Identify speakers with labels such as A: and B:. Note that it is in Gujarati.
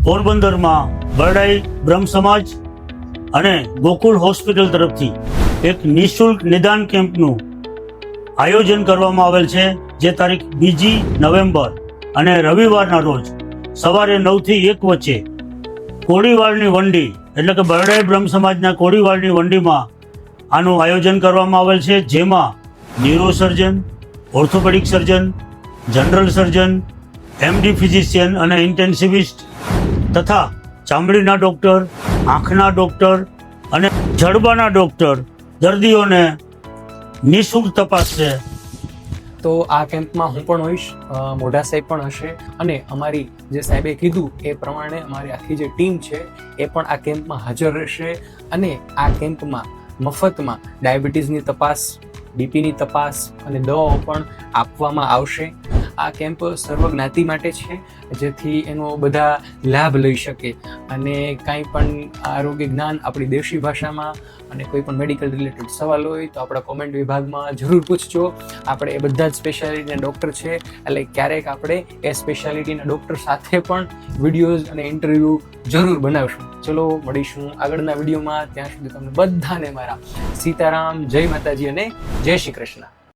A: પોરબંદરમાં બરડાઈ બ્રહ્મ સમાજ અને ગોકુળ હોસ્પિટલ તરફથી એક નિઃશુલ્ક નિદાન કેમ્પનું આયોજન કરવામાં આવેલ છે, જે તારીખ બીજી નવેમ્બર અને રવિવારના રોજ સવારે નવથી એક વચ્ચે કોળીવાળની વંડી, એટલે કે બરડાઈ બ્રહ્મ સમાજના કોળીવાળની વંડીમાં આનું આયોજન કરવામાં આવેલ છે, જેમાં neuro surgeon, orthopaedic surgeon, general surgeon, MD physician અને ઇન્ટેન્સિવિસ્ટ તથા ચામડીના ડૉક્ટર, આંખના ડૉક્ટર અને જડબાના ડૉક્ટર દર્દીઓને નિઃશુલ્ક તપાસશે.
B: તો આ કેમ્પમાં હું પણ હોઈશ મોઢા સાહેબ પણ હશે અને અમારી જે સાહેબે કીધું એ પ્રમાણે અમારી આખી જે ટીમ છે એ પણ આ કેમ્પમાં હાજર રહેશે અને આ કેમ્પમાં મફતમાં ડાયાબિટીસની તપાસ, બીપીની તપાસ અને દવાઓ પણ આપવામાં આવશે. આ કેમ્પ સર્વજ્ઞાતિ માટે છે, જેથી એનો બધા લાભ લઈ શકે. અને કાંઈ પણ આરોગ્ય જ્ઞાન આપણી દેશી ભાષામાં અને કોઈ પણ મેડિકલ રિલેટેડ સવાલ હોય તો આપણા કોમેન્ટ વિભાગમાં જરૂર પૂછજો. આપણે એ બધા જ સ્પેશિયાલિટીના ડૉક્ટર છે, એટલે ક્યારેક આપણે એ સ્પેશિયાલિટીના ડૉક્ટર સાથે પણ વિડીયોઝ અને ઇન્ટરવ્યૂ જરૂર બનાવશું. ચલો, મળીશું આગળના વિડીયોમાં ત્યાં સુધી તમને બધાને મારા સીતારામ, જય માતાજી અને જય શ્રી કૃષ્ણ.